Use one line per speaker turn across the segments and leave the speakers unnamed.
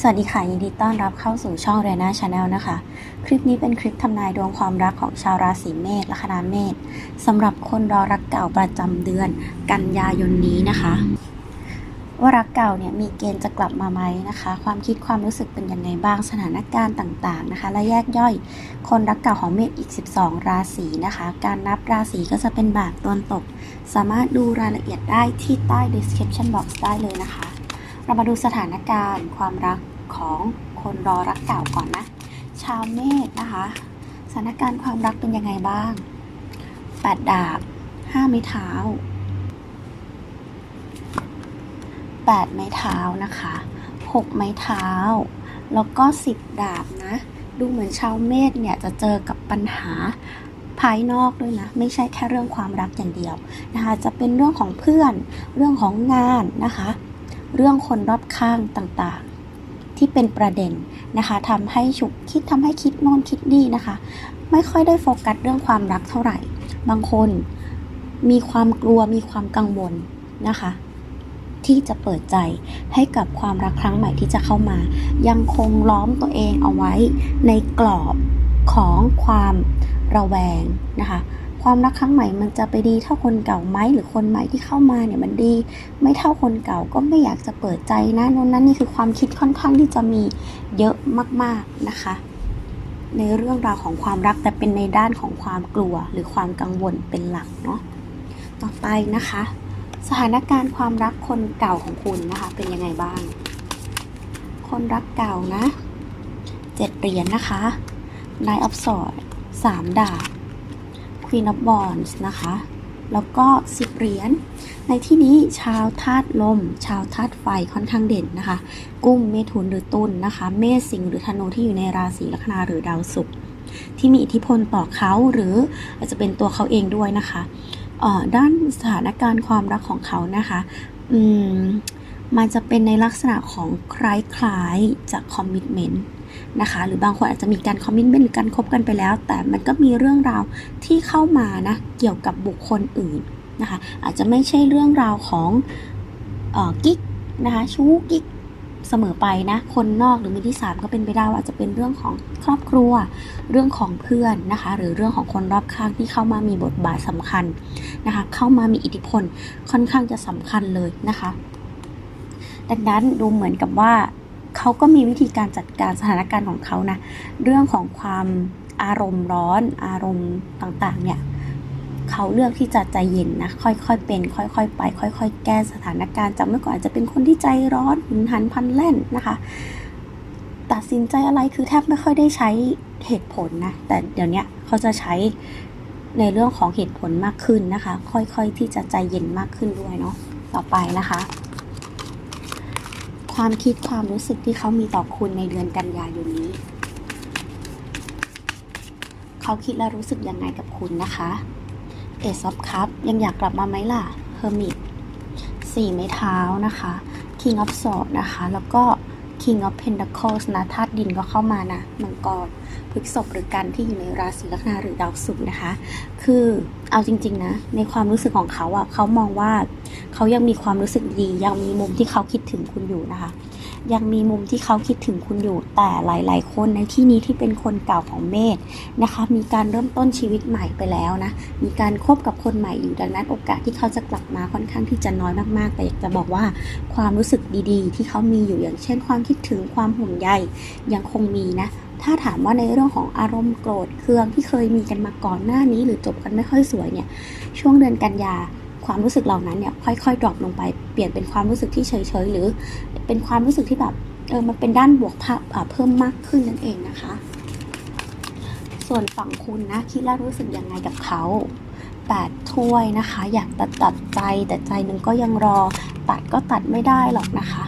สวัสดีค่ะ ยินดีต้อนรับเข้าสู่ช่องเรน่าชาแนลนะคะ คลิปนี้เป็นคลิปทำนายดวงความรักของชาวราศีเมษละคณะเมษสำหรับคนรอรักเก่าประจำเดือนกันยายนนี้นะคะ ว่ารักเก่าเนี่ยมีเกณฑ์จะกลับมาไหมนะคะ ความคิดความรู้สึกเป็นยังไงบ้างสถานการณ์ต่างๆนะคะ และแยกย่อยคนรักเก่าของเมษอีก 12 ราศีนะคะ การนับราศีก็จะเป็นแบบตวนตก สามารถดูรายละเอียดได้ที่ใต้ description box ได้เลยนะคะ เรามาดูสถานการณ์ความรักของคนรอรักเก่าก่อนนะ ชาวเมษนะคะ สถานการณ์ความรักเป็นยังไงบ้างแปดดาบห้าไม้เท้าแปดไม้เท้านะคะหกไม้เท้า แล้วก็สิบดาบนะ ดูเหมือนชาวเมษเนี่ยจะเจอกับปัญหาภายนอกด้วยนะ ไม่ใช่แค่เรื่องความรักอย่างเดียวนะคะ จะเป็นเรื่องของเพื่อนเรื่องของงานนะคะ เรื่องคนรอบข้างต่างๆ ที่เป็นประเด็นนะคะทำให้ฉุกคิดทำให้คิดโน่นคิดนี่นะคะ ไม่ค่อยได้โฟกัสเรื่องความรักเท่าไหร่ บางคนมีความกลัวมีความกังวลนะคะ ที่จะเปิดใจให้กับความรักครั้งใหม่ที่จะเข้ามา ยังคงล้อมตัวเองเอาไว้ในกรอบของความระแวงนะคะ ความรักครั้งใหม่มันจะไปดีเท่าคนเก่าไหมหรือคนใหม่ที่เข้ามาเนี่ยมันดี ไม่เท่าคนเก่าก็ไม่อยากจะเปิดใจนะนนนั้นนี่คือความคิดค่อนข้างที่จะมีเยอะมากๆนะคะ ในเรื่องราวของความรักแต่เป็นในด้านของความกลัวหรือความกังวลเป็นหลักเนาะต่อไปนะคะ สถานการณ์ความรักคนเก่าของคุณนะคะเป็นยังไงบ้าง คนรักเก่านะเจ็ดเหรียญนะคะ Nine of Swords สามดาบ Queen of Wands นะคะ แล้วก็สิบเหรียญ ในที่นี้ชาวธาตุลม ชาวธาตุไฟค่อนข้างเด่นนะคะ กุ้งเมถุนหรือตุลนนะคะ เมษสิงห์หรือธนูที่อยู่ในราศีลัคนาหรือดาวศุกร์ที่มีอิทธิพลต่อเขาหรืออาจจะเป็นตัวเขาเองด้วยนะคะเออด้านสถานการณ์ความรักของเขานะคะอืมมันจะเป็นในลักษณะของคล้ายๆจากคอมมิชเมนต์ นะคะ หรือบางคนอาจจะมีการคอมมิชเมนต์หรือการคบกันไปแล้ว แต่มันก็มีเรื่องราวที่เข้ามานะเกี่ยวกับบุคคลอื่นนะคะ อาจจะไม่ใช่เรื่องราวของออกิ๊กนะคะชู้กิ๊กเสมอไปนะคนนอกหรือมือที่สามก็เป็นไปได้ว่าอาจจะเป็นเรื่องของครอบครัว เรื่องของเพื่อนนะคะ หรือเรื่องของคนรอบข้างที่เข้ามามีบทบาทสำคัญนะคะ เข้ามามีอิทธิพลค่อนข้างจะสำคัญเลยนะคะ ดังนั้นดูเหมือนกับว่า เขาก็มีวิธีการจัดการสถานการณ์ของเขานะเรื่องของความอารมณ์ร้อน อารมณ์ต่างๆเนี่ยเขาเลือกที่จะใจเย็นนะค่อยๆเป็น ค่อยๆไป ค่อย ๆ แก้สถานการณ์จากเมื่อก่อนอาจจะเป็นคนที่ใจร้อนหุนหันพันแล่นนะคะ ตัดสินใจอะไรคือแทบไม่ค่อยได้ใช้เหตุผลนะแต่เดี๋ยวนี้เขาจะใช้ในเรื่องของเหตุผลมากขึ้นนะคะ ค่อยๆที่จะใจเย็นมากขึ้นด้วยเนาะต่อไปนะคะ ความคิดความรู้สึกที่เขามีต่อคุณในเดือนกันยายนนี้ เขาคิดและรู้สึกยังไงกับคุณนะคะเอซอฟคัพยังอยากกลับมาไหมล่ะเฮอร์มิตสี่ไม้เท้านะคะ King of Swords นะคะ แล้วก็ King of Pentacles นะธาตุดินก็เข้ามานะ มังกรพฤกษภหรือกันที่อยู่ในราศีลัคนาหรือดาวศุกร์นะคะ คือเอาจริง ๆ นะ ในความรู้สึกของเขาอะเขามองว่า เขายังมีความรู้สึกดี ยังมีมุมที่เขาคิดถึงคุณอยู่นะคะ ยังมีมุมที่เขาคิดถึงคุณอยู่ แต่หลาย ๆ คนในที่นี้ที่เป็นคนเก่าของเมษนะคะ มีการเริ่มต้นชีวิตใหม่ไปแล้วนะ มีการคบกับคนใหม่อยู่ดังนั้น โอกาสที่เขาจะกลับมาค่อนข้างที่จะน้อยมาก ๆ แต่อยากจะบอกว่าความรู้สึกดีๆ ที่เขามีอยู่อย่างเช่น ความคิดถึงความห่วงใยยังคงมีนะถ้าถามว่าในเรื่องของอารมณ์โกรธเคืองที่เคยมีกันมาก่อนหน้านี้ หรือจบกันไม่ค่อยสวยเนี่ย ช่วงเดือนกันยา ความรู้สึกเหล่านั้นเนี่ยค่อยๆดรอปลงไปเปลี่ยนเป็นความรู้สึกที่เฉยๆหรือเป็นความรู้สึกที่แบบเออมันเป็นด้านบวกภาพเพิ่มมากขึ้นนั่นเองนะคะ ส่วนฝั่งคุณนะคิดแล้วรู้สึกยังไงกับเขาแปดถ้วยนะคะ อยากตัดตัดใจแต่ใจหนึ่งก็ยังรอ ตัดก็ตัดไม่ได้หรอกนะคะ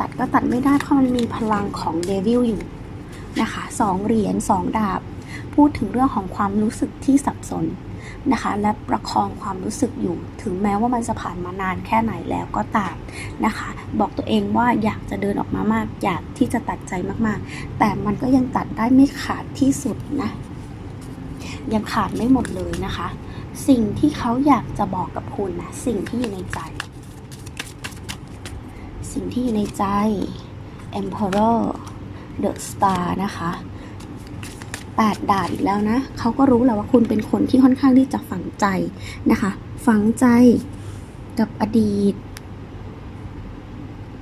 ตัดก็ตัดไม่ได้เพราะมันมีพลังของเดวิลอยู่นะคะสองเหรียญสองดาบ พูดถึงเรื่องของความรู้สึกที่สับสน นะคะ และประคองความรู้สึกอยู่ ถึงแม้ว่ามันจะผ่านมานานแค่ไหนแล้วก็ตามนะคะ บอกตัวเองว่าอยากจะเดินออกมามาก อยากที่จะตัดใจมากๆ แต่มันก็ยังตัดได้ไม่ขาดที่สุดนะ ยังขาดไม่หมดเลยนะคะ สิ่งที่เขาอยากจะบอกกับคุณนะ สิ่งที่อยู่ในใจ สิ่งที่อยู่ในใจ Emperor The Star นะคะ แปดดาบอีกแล้วนะเขาก็รู้แหละว่าคุณเป็นคนที่ค่อนข้างที่จะฝังใจนะคะ ฝังใจกับอดีต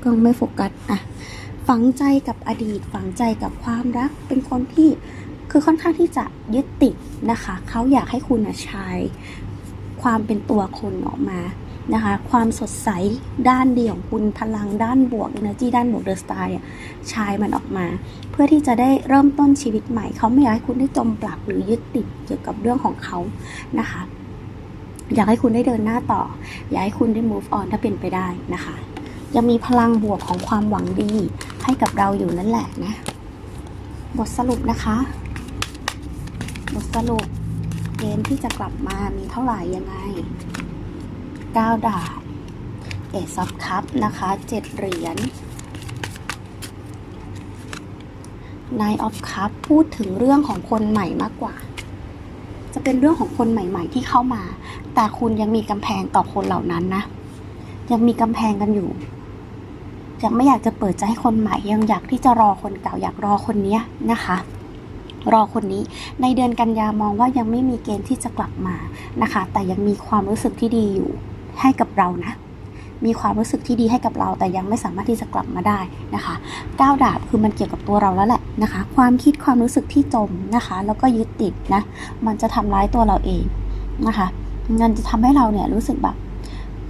ก็ไม่โฟกัสอะฝังใจกับอดีต ฝังใจกับความรัก เป็นคนที่คือค่อนข้างที่จะยึดติดนะคะ เขาอยากให้คุณอะชายความเป็นตัวคนออกมา นะคะ ความสดใสด้านดีของคุณพลังด้านบวก energy ด้านบวก the star เนี่ยชายมันออกมา เพื่อที่จะได้เริ่มต้นชีวิตใหม่ เขาไม่อยากให้คุณได้จมปลักหรือยึดติดเกี่ยวกับเรื่องของเขานะคะ อยากให้คุณได้เดินหน้าต่อ อยากให้คุณได้ move on ถ้าเป็นไปได้นะคะ ยังมีพลังบวกของความหวังดีให้กับเราอยู่นั่นแหละนะ บทสรุปนะคะ บทสรุปเกมที่จะกลับมามีเท่าไหร่ยังไง 9 ดาบเอซับคัพนะคะ 7 เหรียญ Nine of Cup พูดถึงเรื่องของคนใหม่มากกว่า จะเป็นเรื่องของคนใหม่ๆที่เข้ามา แต่คุณยังมีกำแพงต่อคนเหล่านั้นนะ ยังมีกำแพงกันอยู่ ยังไม่อยากจะเปิดใจให้คนใหม่ ยังอยากที่จะรอคนเก่าอยากรอคนเนี้ยนะคะ รอคนนี้ ในเดือนกันยามองว่ายังไม่มีเกณฑ์ที่จะกลับมานะคะ แต่ยังมีความรู้สึกที่ดีอยู่ ให้กับเรานะ มีความรู้สึกที่ดีให้กับเรา แต่ยังไม่สามารถที่จะกลับมาได้นะคะก้าวดาบคือมันเกี่ยวกับตัวเราแล้วแหละนะคะ ความคิดความรู้สึกที่จมนะคะ แล้วก็ยึดติดนะ มันจะทำร้ายตัวเราเองนะคะมันจะทำให้เราเนี่ยรู้สึกแบบ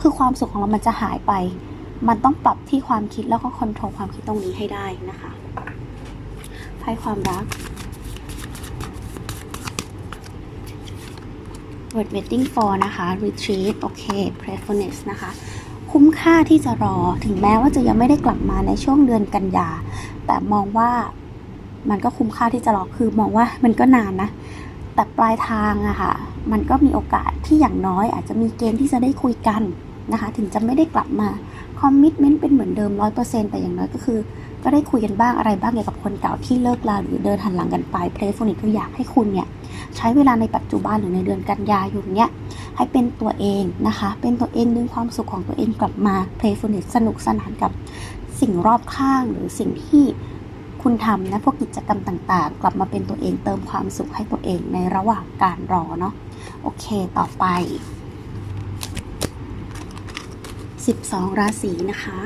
คือความสุขของเรามันจะหายไป มันต้องปรับที่ความคิดแล้วก็คอนโทรลความคิดตรงนี้ให้ได้นะคะไพ่ความรัก word waiting for นะคะ retreat โอเค prayerfulness นะคะ คุ้มค่าที่จะรอถึงแม้ว่าจะยังไม่ได้กลับมาในช่วงเดือนกันยา แต่มองว่ามันก็คุ้มค่าที่จะรอคือมองว่ามันก็นานนะ แต่ปลายทางอะค่ะ มันก็มีโอกาสที่อย่างน้อย อาจจะมีเกณฑ์ที่จะได้คุยกันนะคะ ถึงจะไม่ได้กลับมาคอมมิชเมนต์เป็นเหมือนเดิม 100%แต่อย่างน้อยก็คือ ก็ได้คุยกันบ้างอะไรบ้างเกี่ยวกับคนเก่าที่เลิกลาหรือเดินหันหลังกันไปเพลฟ f นิ c ก็อยากให้คุณเนี่ยใช้เวลาในปัจจุบันหรือในเดือนกันยายนเนี่ยให้เป็นตัวเองนะคะ เป็นตัวเองดึงความสุขของตัวเองกลับมา playfulness สนุกสนานกับสิ่งรอบข้างหรือสิ่งที่คุณทำนะพวกกิจกรรมต่างๆ กลับมาเป็นตัวเองเติมความสุขให้ตัวเองในระหว่างการรอเนาะโอเคต่อไป 12 ราศีนะคะ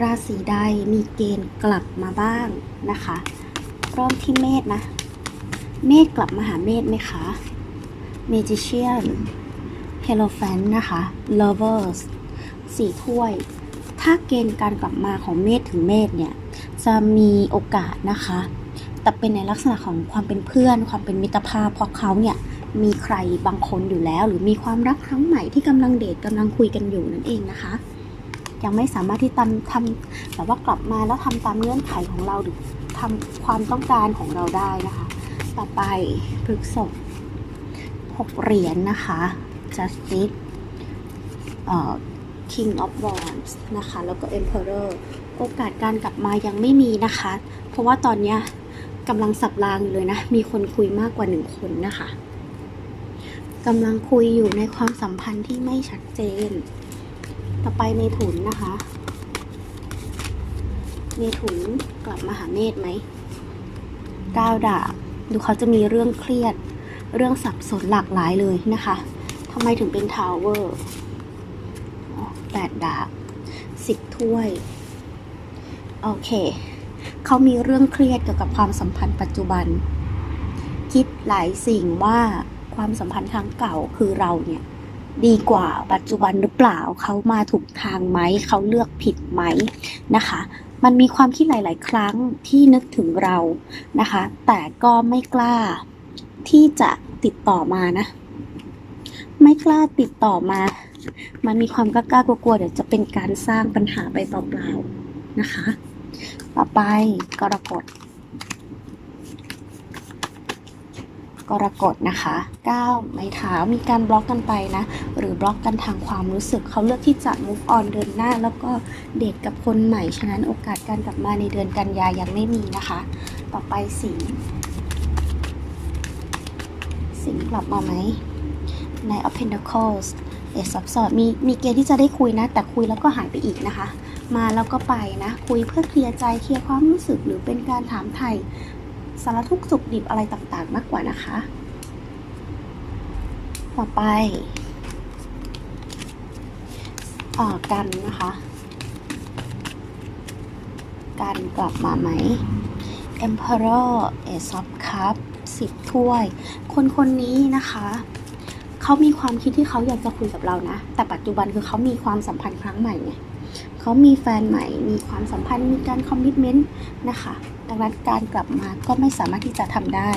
ราศีใดมีเกณฑ์กลับมาบ้างนะคะเริ่มที่เมษนะ เมษกลับมาหาเมษไหมคะ Magician h e l o p h a n t นะคะ Lovers สี่ถ้วย ถ้าเกณฑ์การกลับมาของเมษถึงเมษเนี่ย จะมีโอกาสนะคะ แต่เป็นในลักษณะของความเป็นเพื่อน ความเป็นมิตรภาพ เพราะเขาเนี่ยมีใครบางคนอยู่แล้ว หรือมีความรักครั้งใหม่ที่กำลังเดทกำลังคุยกันอยู่นั่นเองนะคะ ยังไม่สามารถที่ทำทำแบบว่ากลับมาแล้วทำตามเงื่อนไขของเราหรือทำความต้องการของเราได้นะคะ ต่อไปพฤกษบหกเหรียญนะคะ justice เอ่อ king of wands นะคะ แล้วก็ emperor โอกาสการกลับมายังไม่มีนะคะ เพราะว่าตอนเนี้ยกำลังสับรางอยู่เลยนะ มีคนคุยมากกว่าหนึ่งคนนะคะกำลังคุยอยู่ในความสัมพันธ์ที่ไม่ชัดเจน ต่อไปเมถุนนะคะ เมถุนกลับมาหาเมษไหมก้าวดาบดูเขาจะมีเรื่องเครียด เรื่องสับสนหลากหลายเลยนะคะทำไมถึงเป็นทาวเวอร์แปดดาบสิบถ้วย โอเค เขามีเรื่องเครียดเกี่ยวกับความสัมพันธ์ปัจจุบัน คิดหลายสิ่งว่าความสัมพันธ์ครั้งเก่าคือเราเนี่ย ดีกว่าปัจจุบันหรือเปล่า เขามาถูกทางไหม เขาเลือกผิดไหมนะคะ มันมีความคิดหลาย ๆ ครั้งที่นึกถึงเรานะคะ แต่ก็ไม่กล้าที่จะติดต่อมานะ ไม่กล้าติดต่อมา มันมีความกล้ากลัวๆเดี๋ยวจะเป็นการสร้างปัญหาไปเปล่าๆนะคะ ต่อไปกรกฎ กรกฎนะคะ9ไม้เท้ามีการบล็อกกันไปนะ หรือบล็อกกันทางความรู้สึกเขาเลือกที่จะ move on เดินหน้า แล้วก็เดทกับคนใหม่ ฉะนั้นโอกาสการกลับมาในเดือนกันยายังไม่มีนะคะ ต่อไปสิงสิงห์กลับมาไหมใน of Pentacles เอสซับซอดมีมีเกณฑ์ที่จะได้คุยนะ แต่คุยแล้วก็หายไปอีกนะคะ มาแล้วก็ไปนะ คุยเพื่อเคลียร์ใจเคลียร์ความรู้สึกหรือเป็นการถามไทย สารทุกข์สุขดิบอะไรต่างๆ มากกว่านะคะ ต่อไปอ่ากันนะคะ กันกลับมาไหม Emperor Ace of Cup สิบถ้วย คนคนนี้นะคะเขามีความคิดที่เขาอยากจะคุยกับเรานะ แต่ปัจจุบันคือเขามีความสัมพันธ์ครั้งใหม่ไงเขามีแฟนใหม่ มีความสัมพันธ์ มีการคอมมิชเมนต์นะคะ ดังนั้นการกลับมาก็ไม่สามารถที่จะทำได้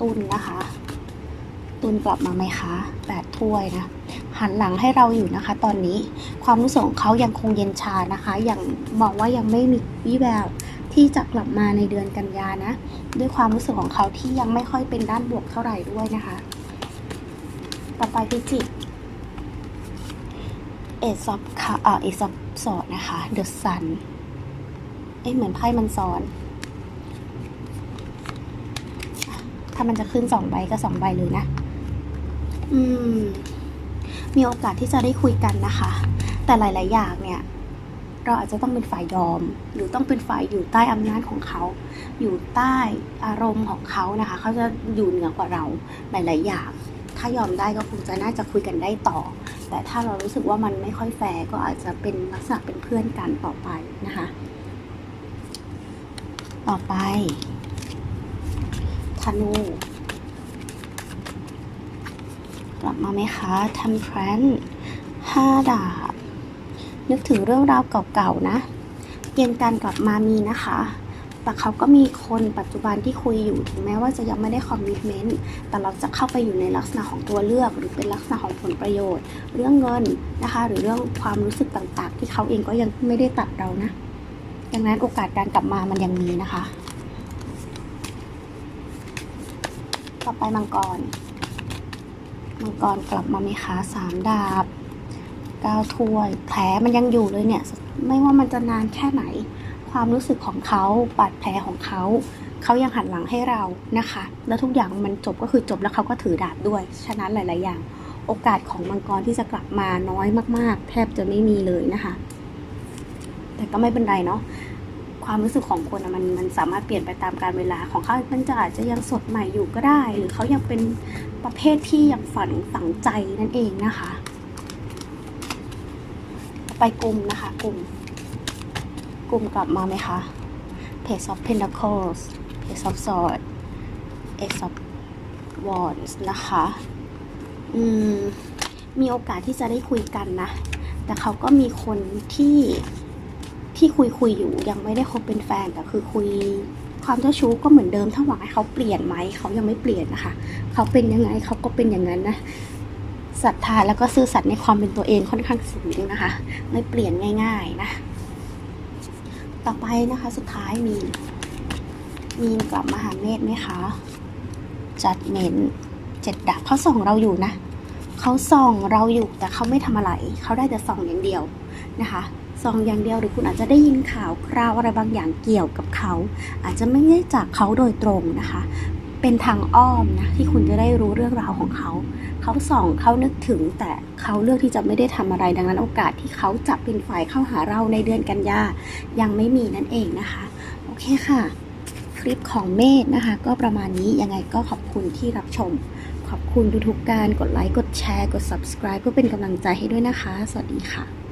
ตุนนะคะ ตุนกลับมาไหมคะแปดถ้วยนะหันหลังให้เราอยู่นะคะ ตอนนี้ความรู้สึกของเขายังคงเย็นชานะคะ ยังมองว่ายังไม่มีวิแววที่จะกลับมาในเดือนกันยานะ ด้วยความรู้สึกของเขาที่ยังไม่ค่อยเป็นด้านบวกเท่าไหร่ด้วยนะคะ ต่อไปพิจิกเอซอฟค่ะอ่าเอซอฟสอดนะคะเดอะซัน อ๊ะเหมือนไพ่มันซ้อน ถ้ามันจะขึ้นสองใบก็สองใบเลยนะ อืม มีโอกาสที่จะได้คุยกันนะคะ แต่หลาย ๆ อย่างเนี่ย เราอาจจะต้องเป็นฝ่ายยอม หรือต้องเป็นฝ่ายอยู่ใต้อำนาจของเขา อยู่ใต้อารมณ์ของเขานะคะ เขาจะอยู่เหนือกว่าเราหลาย ๆ อย่าง ถ้ายอมได้ก็คงจะน่าจะคุยกันได้ต่อแต่ถ้าเรารู้สึกว่ามันไม่ค่อยแฟร์ก็อาจจะเป็นลักษณะเป็นเพื่อนกันต่อไปนะคะ ต่อไปธนูกลับมาไหมคะทำแพรนห้าดาบ นึกถึงเรื่องราวเก่าๆนะเกณฑ์การกลับมามีนะคะ แต่เขาก็มีคนปัจจุบันที่คุยอยู่ถึงแม้ว่าจะยังไม่ได้คอมมิชเมนต์แต่เราจะเข้าไปอยู่ในลักษณะของตัวเลือก หรือเป็นลักษณะของผลประโยชน์ เรื่องเงินนะคะ หรือเรื่องความรู้สึกต่างๆ ที่เขาเองก็ยังไม่ได้ตัดเรานะ ดังนั้นโอกาสการกลับมามันยังมีนะคะ ต่อไปมังกร มังกรกลับมาไหมคะสามดาบเก้าถ้วยแผลมันยังอยู่เลยเนี่ย ไม่ว่ามันจะนานแค่ไหน ความรู้สึกของเขาบาดแผลของเขา เขายังหันหลังให้เรานะคะ แล้วทุกอย่างมันจบก็คือจบแล้วเขาก็ถือดาบด้วย ฉะนั้นหลาย ๆ อย่าง โอกาสของมังกรที่จะกลับมาน้อยมาก ๆ แทบจะไม่มีเลยนะคะ แต่ก็ไม่เป็นไรเนาะความรู้สึกของคนมันมันสามารถเปลี่ยนไปตามการเวลาของเขามันจะอาจจะยังสดใหม่อยู่ก็ได้ หรือเขายังเป็นประเภทที่ยังฝันฝังใจนั่นเองนะคะ ไปกลุ่มนะคะกลุ่มกลุ่มกลับมาไหมคะ Page of Pentacles Page of Swords Ace of Wands นะคะ อืม มีโอกาสที่จะได้คุยกันนะ แต่เขาก็มีคนที่ ที่คุยคุยอยู่ยังไม่ได้คบเป็นแฟนแต่คือคุยความเจ้าชู้ก็เหมือนเดิมถ้าหวังให้เขาเปลี่ยนไหมเขายังไม่เปลี่ยนนะคะ เขาเป็นยังไงเขาก็เป็นอย่างนั้นนะศรัทธาแล้วก็ซื่อสัตย์ในความเป็นตัวเองค่อนข้างสูงนะคะ ไม่เปลี่ยนง่าย ๆนะ ต่อไปนะคะสุดท้ายมีมีนกลับมาหาเมธไหมคะจัดเมนเจ็ดดาบเขาส่องเราอยู่นะเขาส่องเราอยู่แต่เขาไม่ทำอะไร เขาได้แต่ส่องอย่างเดียวนะคะ สองอย่างเดียวหรือคุณอาจจะได้ยินข่าวคราวอะไรบางอย่างเกี่ยวกับเขา อาจจะไม่ได้จากเขาโดยตรงนะคะ เป็นทางอ้อมนะที่คุณจะได้รู้เรื่องราวของเขา เขาส่องเขานึกถึงแต่เขาเลือกที่จะไม่ได้ทำอะไรดังนั้นโอกาสที่เขาจะเป็นฝ่ายเข้าหาเราในเดือนกันยายังไม่มีนั่นเองนะคะ โอเคค่ะ คลิปของเมธนะคะ ก็ประมาณนี้ยังไงก็ขอบคุณที่รับชมขอบคุณทุกๆการกดไลค์ กดแชร์ กด subscribe เพื่อเป็นกำลังใจให้ด้วยนะคะ สวัสดีค่ะ